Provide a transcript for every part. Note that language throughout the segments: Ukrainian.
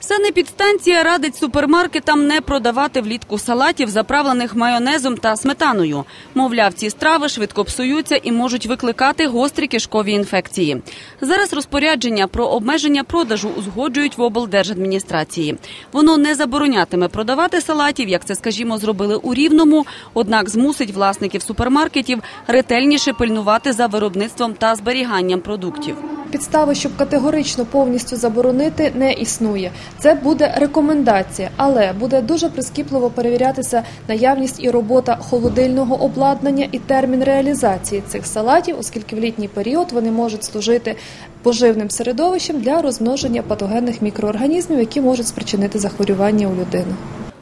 Санепідстанція радить супермаркетам не продавати влітку салатів, заправлених майонезом та сметаною. Мовляв, ці страви швидко псуються і можуть викликати гострі кишкові інфекції. Зараз розпорядження про обмеження продажу узгоджують в облдержадміністрації. Воно не заборонятиме продавати салатів, як це, скажімо, зробили у Рівному, однак змусить власників супермаркетів ретельніше пильнувати за виробництвом та зберіганням продуктів. Підстави, щоб категорично повністю заборонити, не існує. Це буде рекомендація, але буде дуже прискіпливо перевірятися наявність і робота холодильного обладнання і термін реалізації цих салатів, оскільки в літній період вони можуть служити поживним середовищем для розмноження патогенних мікроорганізмів, які можуть спричинити захворювання у людини.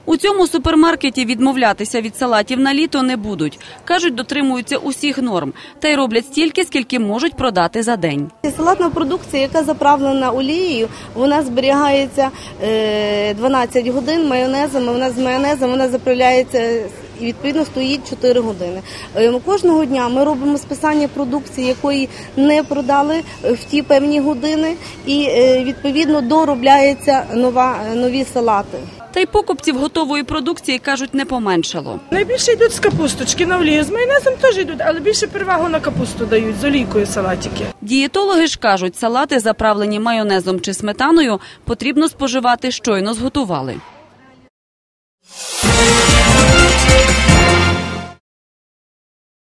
У цьому супермаркеті відмовлятися від салатів на літо не будуть. Кажуть, дотримуються усіх норм та й роблять стільки, скільки можуть продати за день. Салатна продукція, яка заправлена олією, вона зберігається е, 12 годин майонезом. Вона з майонезом вона заправляється і відповідно стоїть 4 години. Е, Кожного дня ми робимо списання продукції, якої не продали в ті певні години, і е, відповідно доробляється нова нові салати. Та й покупців готової продукції кажуть не поменшало. Найбільше йдуть з капусточки на олію. З майонезом теж йдуть, але більше перевагу на капусту дають з олійкою салатики. Дієтологи ж кажуть, салати, заправлені майонезом чи сметаною, потрібно споживати щойно зготували.